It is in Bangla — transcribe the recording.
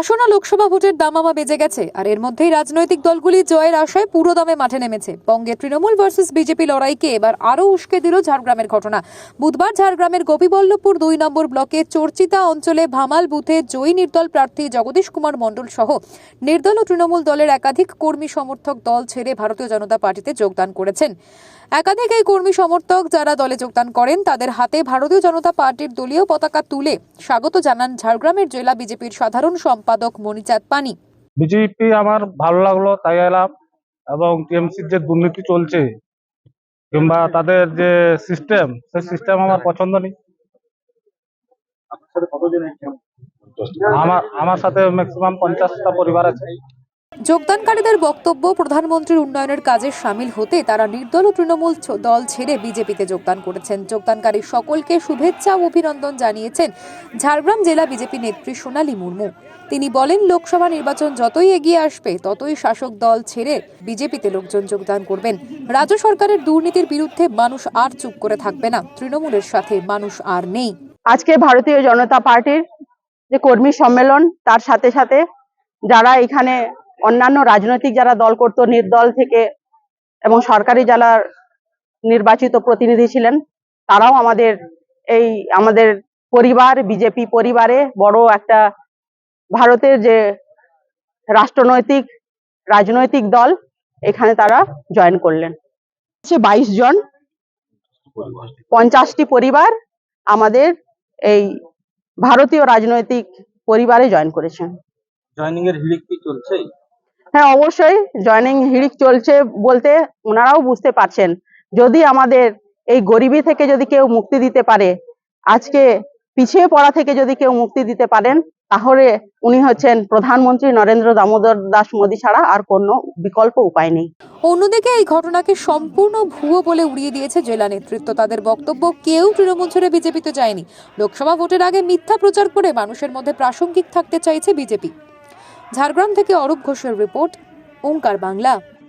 আসন্ন লোকসভা ভোটের দামামা বেজে গেছে, আর এর মধ্যেই রাজনৈতিক দলগুলি জয়ের আশায় পুরো দমে মাঠে নেমেছে। বঙ্গে তৃণমূল ভার্সেস বিজেপি লড়াইকে এবার আরও উস্কে দিল ঝাড়গ্রামের ঘটনা। বুধবার ঝাড়গ্রামের গোপীবল্লভপুর দুই নম্বর ব্লকে চর্চিতা অঞ্চলে ভামাল বুথে জয়ী নির্দল প্রার্থী জগদীশ কুমার মণ্ডল সহ নির্দল ও তৃণমূল দলের একাধিক কর্মী সমর্থক দল ছেড়ে ভারতীয় জনতা পার্টিতে যোগদান করেছেন। একাধিক এই কর্মী সমর্থক যারা দলে যোগদান করেন তাদের হাতে ভারতীয় জনতা পার্টির দলীয় পতাকা তুলে স্বাগত জানান ঝাড়গ্রামের জেলা বিজেপির সাধারণ সম্পাদক মণিচাঁদ পানি। বিজেপি আমার ভালো লাগল তাই এলাম এবং টিএমসির যে দুর্নীতি চলছে কিংবা তাদের যে সিস্টেম সেই সিস্টেম আমার পছন্দ নেই। আমার আমার সাথে ম্যাক্সিমাম পঞ্চাশটা পরিবার আছে। যোগদানকারীদের বক্তব্য প্রধানমন্ত্রীর উন্নয়নের কাজে সামিল হতে তারা নির্দল ও তৃণমূল দল ছেড়ে বিজেপিতে যোগদান করেছেন। যোগদানকারী সকলকে শুভেচ্ছা ও অভিনন্দন জানিয়েছেন ঝাড়গ্রাম জেলা বিজেপি নেত্রী সোনালী মুর্মু। তিনি বলেন, লোকসভা নির্বাচন যতই এগিয়ে আসবে, ততই শাসক দল ছেড়ে বিজেপিতে লোকজন যোগদান করবেন। রাজ্য সরকারের দুর্নীতির বিরুদ্ধে মানুষ আর চুপ করে থাকবে না। তৃণমূলের সাথে মানুষ আর নেই। আজকে ভারতীয় জনতা পার্টির যে কর্মী সম্মেলন, তার সাথে সাথে যারা এখানে অন্যান্য রাজনৈতিক যারা দল করত, নির্দল থেকে এবং সরকারি যারা নির্বাচিত প্রতিনিধি ছিলেন, তারাও আমাদের এই আমাদের পরিবার, বিজেপি পরিবারে বড় একটা ভারতের যে রাষ্ট্রনৈতিক, রাজনৈতিক দল, এখানে তারা জয়েন করলেন। হচ্ছে বাইশ জন, পঞ্চাশটি পরিবার আমাদের এই ভারতীয় রাজনৈতিক পরিবারে জয়েন করেছেন। জয়নিং এর হিড়িক কি চলছে? হ্যাঁ অবশ্যই জয়েনিং হিড়িক চলছে বলতে ওনারাও বুঝতে পারছেন। যদি আমাদের এই গরিবি থেকে যদি কেউ মুক্তি দিতে পারে, আজকে পিছিয়ে পড়া থেকে যদি কেউ মুক্তি দিতে পারেন, তাহলে উনি হচ্ছেন প্রধানমন্ত্রী নরেন্দ্র দামোদর দাস মোদী ছাড়া আর কোনো বিকল্প উপায় নেই। অন্যদিকে এই ঘটনাকে সম্পূর্ণ ভুয়ো বলে উড়িয়ে দিয়েছে জেলা নেতৃত্ব। তাদের বক্তব্য কেউ তৃণমূল ছেড়ে বিজেপিতে যায়নি। লোকসভা ভোটের আগে মিথ্যা প্রচার করে মানুষের মধ্যে প্রাসঙ্গিক থাকতে চাইছে বিজেপি। ঝাড়গ্রাম থেকে অরূপ ঘোষের রিপোর্ট ওঙ্কার বাংলা।